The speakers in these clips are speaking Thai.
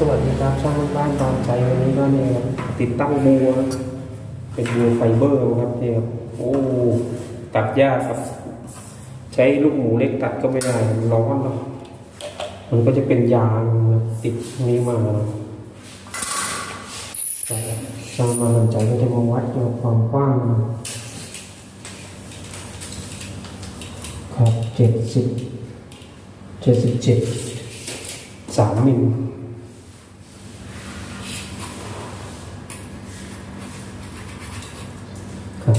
สวัสดีครับช่างบ้านตามใจวันนี้ก็เนี่ยครับติดตั้งบัวเป็นบัวไฟเบอร์ครับเนี่ยครับโอ้ตัดยากครับ ใช้ลูกหมูเล็กตัดก็ไม่ได้ร้อนเนาะมันก็จะเป็นยางติดนี้มาช่างมาตามใจก็จะมาวัดดูความกว้างครับเจ็ดสิบเจ็ดสิบเจ็ดสามมิล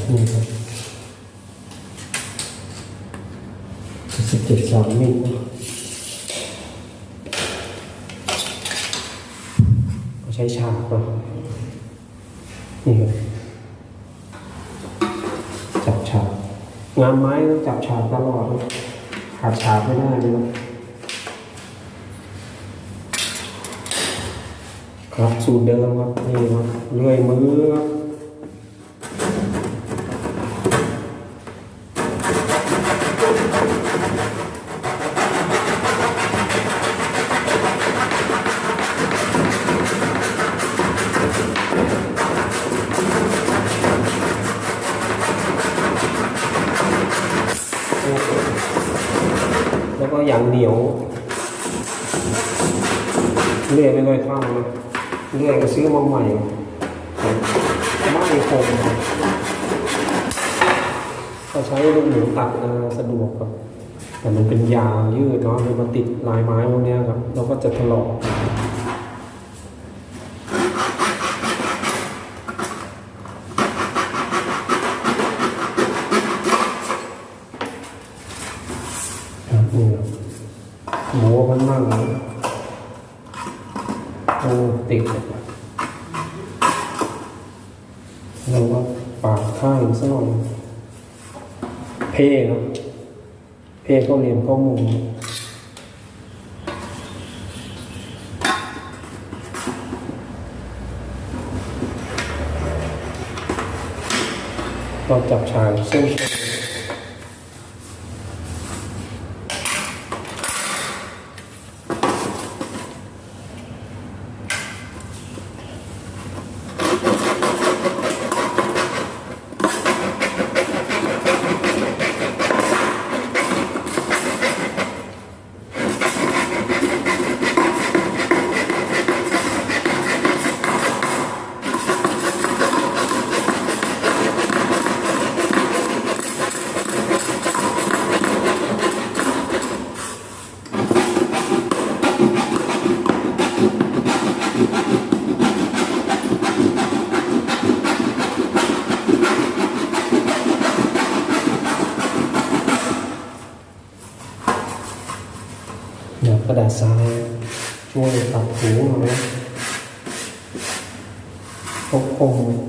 ครับนี่ครับสิบเจ็ดสามมิลก็ใช้ฉากเนาะนี่ครับจับฉาก งานไม้ต้องจับฉากตลอดขาดฉากไม่ได้เลยนะครับ สูตรเดิมครับ นี่ครับเลื่อยมือครับ เลยข้านะเลื่อยก็ซื้อมาใหม่ไม่คงก็ใช้ลูกหมูตัดสะดวกครับ แต่มันเป็นยางยืดเนาะเลยมาติดลายไม้พวกนี้ครับ เราก็จะถลอกครับนี่ครับห มูมันนั่งโอ้ติดเราก็ปาดข้างสนอยเพ่เนาะเพ่เขาเรียนข้อมูลเราจับฉากเส้น เดี๋ยวกระดาษทราย ช่วยตัดหูหน่อยพกคงนี่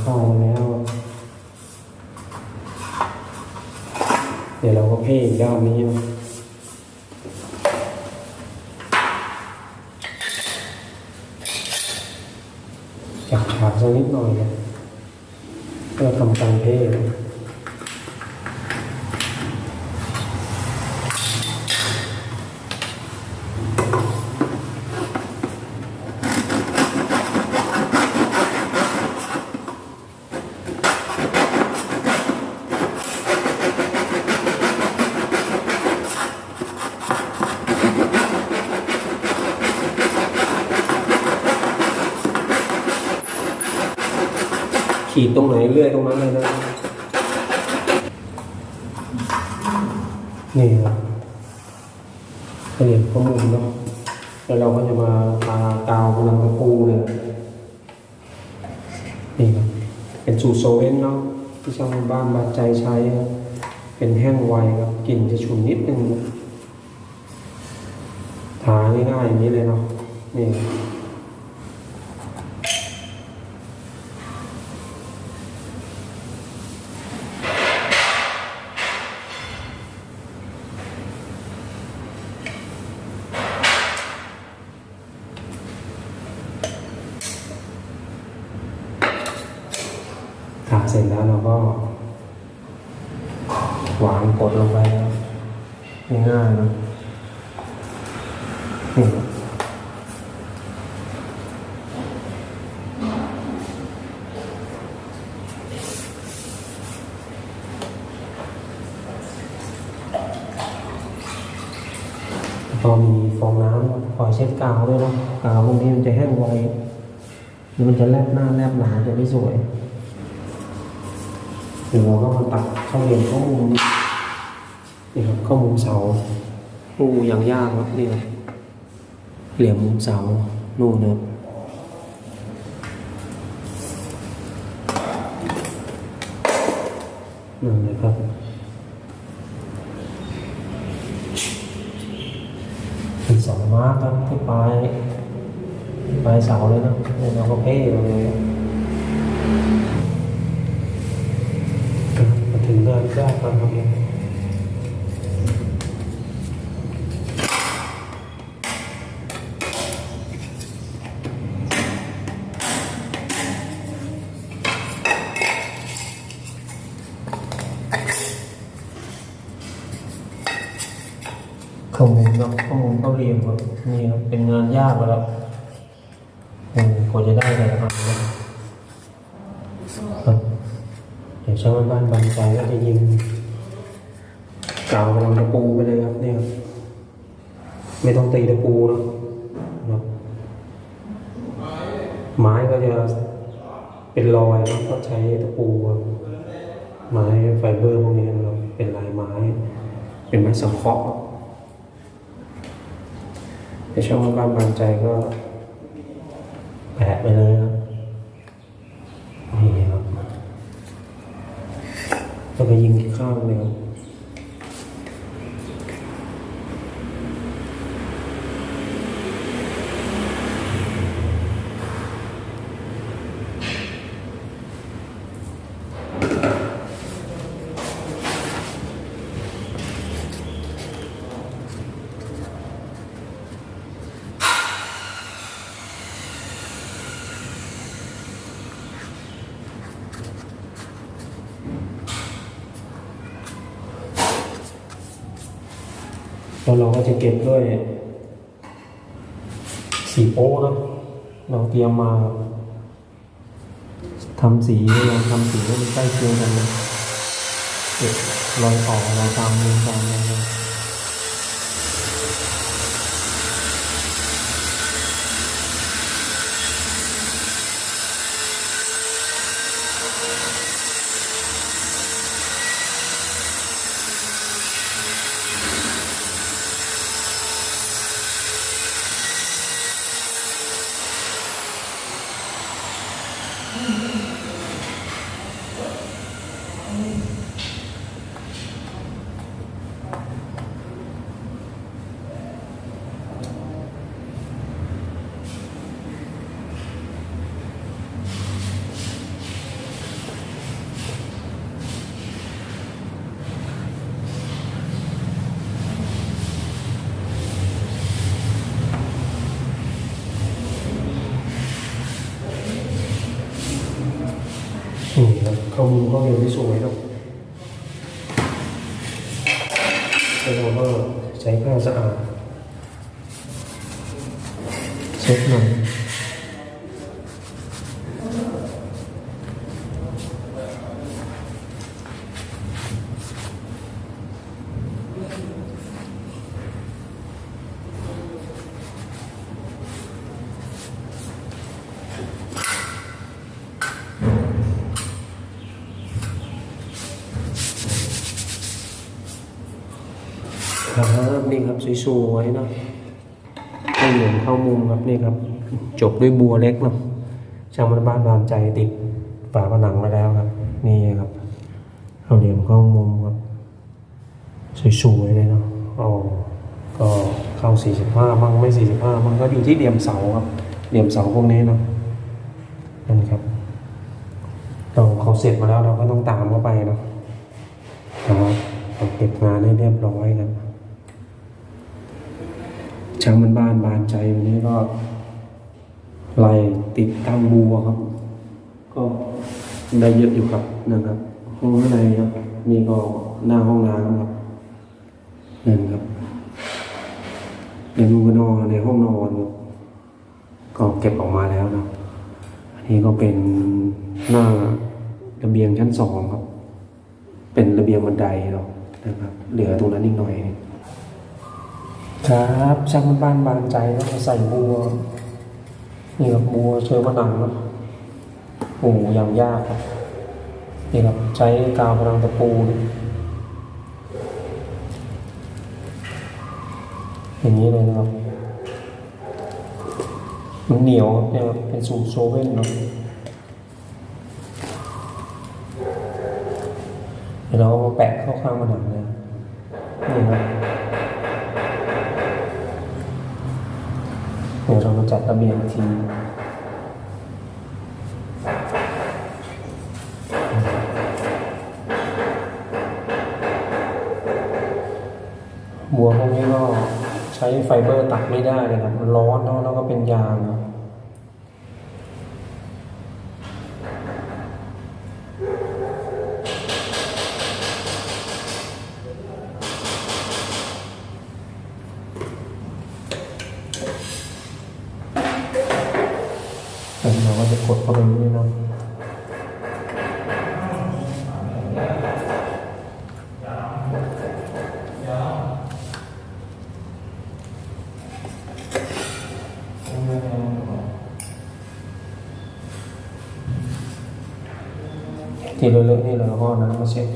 เข้าแล้ว เดี๋ยวเราก็เพ่อีกด้านนี้นะจับฉากสักนิดหน่อยนะเพื่อทำการเท ขีดตรงไหนเลื่อยตรงนั้นเลยนะนี่ครับเรียนข้อมูลเนาะแล้วเราก็จะมาทากาวกำลังตะปูเลยนี่ครับเป็นสูตรโซเว่นเนาะที่ชางบ้านบาดใจใช้ครับเป็นแห้งไวครับกลิ่นจะฉุนนิดนึงทาง่ายๆอย่างนี้เลยเนาะนี่ครับ ทาเสร็จแล้วเราก็ วางกดลงไปแล้วง่ายๆนะ นี่ครับแล้วก็มีฟองน้ำคอยเช็ดกาวด้วยนะกาวพวกนี้มันจะแห้งไวมันจะแลบหน้าแลบหลังจะไม่สวยเดี๋ยวเราก็มาตัดเข้าเรียนข้อมูลนี่ครับข้อมูลเสาโอ้ยังยากครับนี่ครับ เหลี่ยมมุมเสานู่นนะนั่นเลยครับเป็นสองมาร์คครับที่ปลายปลายเสาเลยนะเราก็เพ่เลย มาถึงงานแรกแล้วครับเนี่ยข้อมูลครับ ข้าเรียนครับนี่ครับเป็นงานยากแล้วโอ้กว่าจะได้แต่ละอันนะครับเดี๋ยวช่างบ้านบางใจก็จะยิงกาวกำลังตะปูไปเลยครับเนี่ยครับไม่ต้องตีตะปูนะครับไม้ก็จะเป็นรอยนะก็ใช้ตะปูครับไม้ไฟเบอร์พวกนี้นะครับเป็นลายไม้ เป็นไม้สังเคราะห์ ครับเดี๋ยวช่วงบ้านบางใจก็แปะไปเลยครับนี่ครับแล้วก็ยิงข้างเลยครับ แล้วเราก็จะเก็บด้วยสีโป๊ะนะเราเตรียมมาทำสีเราทำสีให้มันใกล้เคียงกันนะเก็บรอยต่อราตามมือตามอะไร นะนี่ครับข้อมูลข้อมูลที่สวยครับแล้วเราก็ใช้ผ้า สวยๆเนาะเข้เหลี่ยมเข้ามุมครับนี่ครับ จบด้วยบัวเล็กเนาะช่างมันบ้านบานใจติดฝาผนังมาแล้วครับ นี่ครับเข้าเหลี่ยมเข้ามุมครับ สวยๆเลยเนาะอ๋อก็เข้า 45 มั่งไม่ 45 มั่งก็อยู่ที่เหลี่ยมเสาครับ เหลี่ยมเสาพวกนี้เนาะนั่นครับเราเขาเสร็จมาแล้วเราก็ต้องตามเข้าไปเนาะครับเราเก็บงานให้เรียบร้อยครับ ช่างมันบ้านบานใจวันนี้ก็ไล่ติดตั้งบัวครับ ก็ได้เยอะอยู่ครับนะครับห้องข้างในครับนี่ก็หน้าห้องน้ำครับนั่นครับเดี๋ยวลุงก็นอนในห้องนอนครับก็เก็บออกมาแล้วนะอันนี้ก็เป็นหน้าระเบียงชั้นสองครับ เป็นระเบียงบันไดเนาะนะครับ เหลือตรงนั้นอีกหน่อย ครับช่างบ้านบานใจแล้วมาใส่บัวนี่ครับบัวเชื้อมะนังเนาะโอ้โหอย่างยากครับนี่ครับใช้กาวพลังตะปูอย่างนี้เลยนะครับมันเหนียวเนี่ยครับเป็นสูตรโซเว่นเนาะ ระเบียงทีบัวพวกนี้ก็ใช้ไฟเบอร์ตัดไม่ได้เลยครับ มันร้อนเนาะแล้วก็เป็นยางครับ ที่เลอะนี่เราก็เอาน้ำมาเช็ด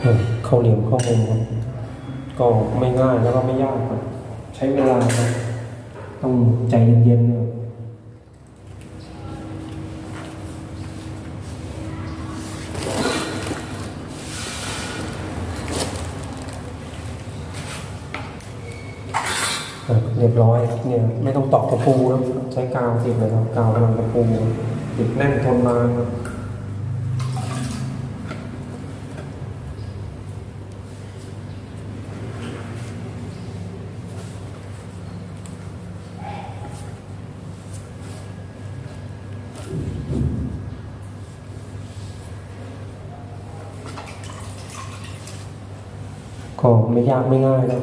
เออเข้าเหลี่ยมเข้ามุมครับก็ไม่ง่ายแล้วก็ไม่ยากครับใช้เวลาครับต้องใจเย็นๆเนี่ย เรียบร้อยครับเนี่ยไม่ต้องตอกตะปูครับใช้กาวติดเลยครับกาวกำลังตะปูติดแน่นทนนาครับก็ไม่ยากไม่ง่ายนะ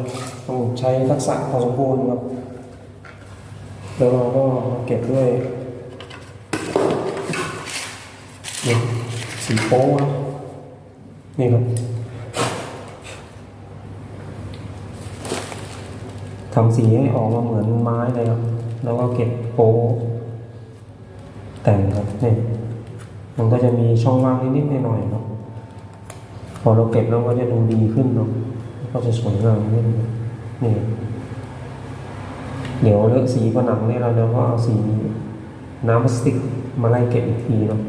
ต้องใช้ทักษะพอสมควรครับ แล้วเราก็เก็บด้วยนี่สีโป๊ะนะนี่ครับทำสีให้ออกมาเหมือนไม้เลยครับ แล้วก็เก็บโป๊ะแต่งครับนี่มันก็จะมีช่องว่างนิดๆหน่อยๆเนาะพอเราเก็บแล้วก็จะดูดีขึ้นเนาะก็จะสวยงามขึ้น นี่เดี๋ยวเลอะสีผนังเนี่ยเราเนี่ยก็เอาสีน้ำพลาสติกมาไล่เก็บอีกทีเนาะ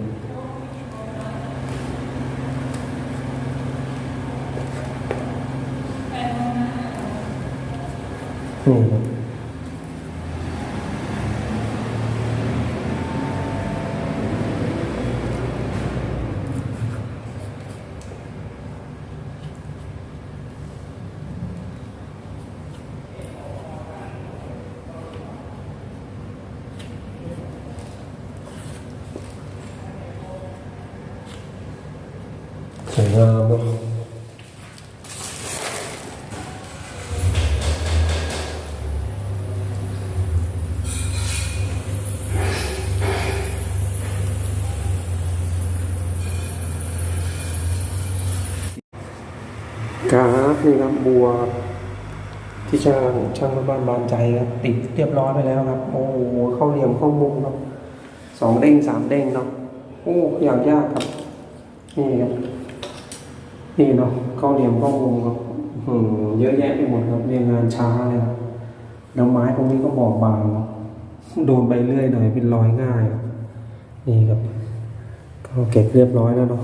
นี่ครับ งามนาะครับนี่ครับบัวที่ช่างช่างบ้านบานใจครับติดเรียบร้อยไปแล้วครับ โอ้โหเข้าเหลี่ยมเข้ามุมครับสองเด้งสามเด้งเนาะโอ้อย่างยากครับนี่ครับ นี่เนาะข้าเดียมข้ามุมครับเยอะแยะไปหมดครับเรียงงานช้าเลยครับแล้วไม้พวกนี้ก็บอบบางโดนไปเรื่อยหน่อยเป็นรอยง่ายครับนี่ครับก็เก็บเรียบร้อยแล้วเนาะ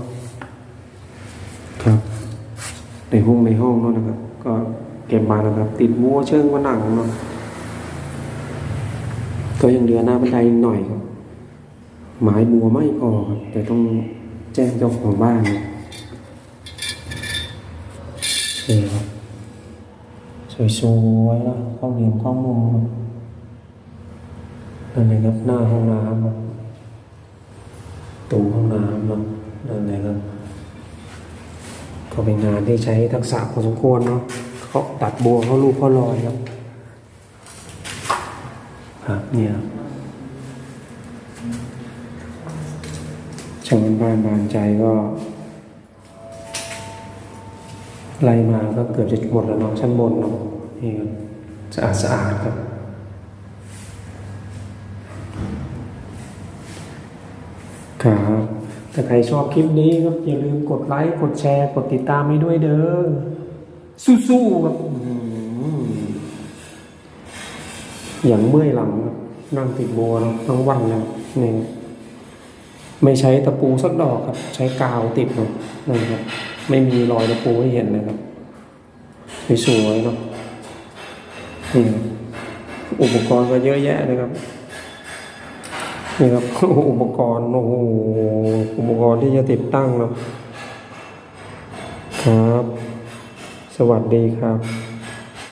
ครับในห้องในห้องเนาะนะครับ ก็เก็บมาแล้วครับ ติดมัวเชิงผนังเนาะก็ยังเหลือหน้าบันไดหน่อยครับไม้บัวไม่พอครับแต่ต้องแจ้งเจ้าของบ้านนะ นี่สวยๆนะเข้าเหลี่ยมเข้ามุมนั่นเลยครับหน้าห้องน้ำตูห้องน้ำเนาะนั่นเลยครับก็เป็นงานที่ใช้ทักษะพอสมควรเนาะเขาตัดบัวเขาลูกเขาลอยครับ ครับเนี่ยชาวบ้านบานใจก็ ไล่มาก็เกือบจะหมดแล้วเนาะชั้นบนเนาะนี่ครับสะอาดสะอาดครับ ครับถ้าใครชอบคลิปนี้ครับอย่าลืมกดไลค์กดแชร์ กดติดตามให้ด้วยเด้อสู้ๆครับอย่างเมื่อยหลังนั่งติดบัวทั้งวันแล้วนี่ไม่ใช้ตะปูสักดอกครับ ใช้กาวติดเนาะนั่นครับ ไม่มีรอยตะปูให้เห็นเลยครับสวยๆเนาะนี่อุปกรณ์ก็เยอะแยะนะครับนี่ครับอุปกรณ์โอ้โหอุปกรณ์ที่จะติดตั้งเนาะครับ สวัสดีครับ